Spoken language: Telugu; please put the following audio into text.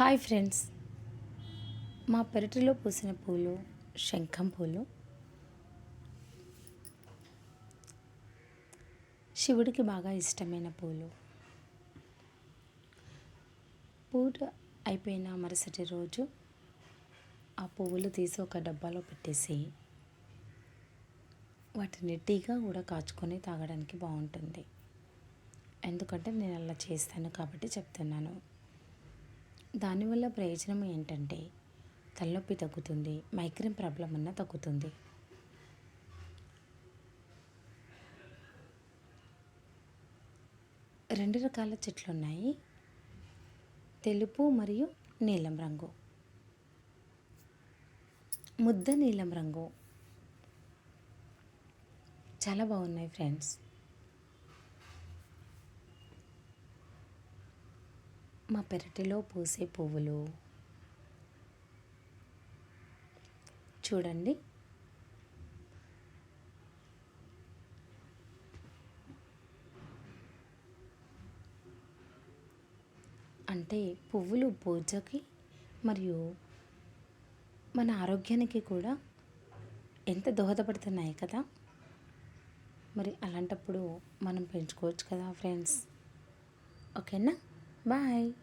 Hi friends. మా పెరటిలో పూసిన పూలు శంఖం పూలు. శివుడికి బాగా ఇష్టమైన పూలు. పూట అయిపోయిన మరుసటి రోజు ఆ పువ్వులు తీసి ఒక డబ్బాలో పెట్టేసి వాటిని టీగా కూడా కాచుకొని తాగడానికి బాగుంటుంది. ఎందుకంటే నేను అలా చేస్తాను కాబట్టి చెప్తున్నాను. దానివల్ల ప్రయోజనం ఏంటంటే తలనొప్పి తగ్గుతుంది మైగ్రేన్ ప్రాబ్లం అన్న తగ్గుతుంది. రెండు రకాల చెట్లు ఉన్నాయి తెలుపు మరియు నీలం రంగు. ముద్ద నీలం రంగు. చాలా బాగున్నాయి ఫ్రెండ్స్. మా పెరటిలో పూసే పువ్వులు. చూడండి. అంటే పువ్వులు పూజకి మరియు మన ఆరోగ్యానికి కూడా ఎంత దోహదపడుతున్నాయి కదా. మరి అలాంటప్పుడు మనం పెంచుకోవచ్చు కదా ఫ్రెండ్స్. ఓకేనా? Bye.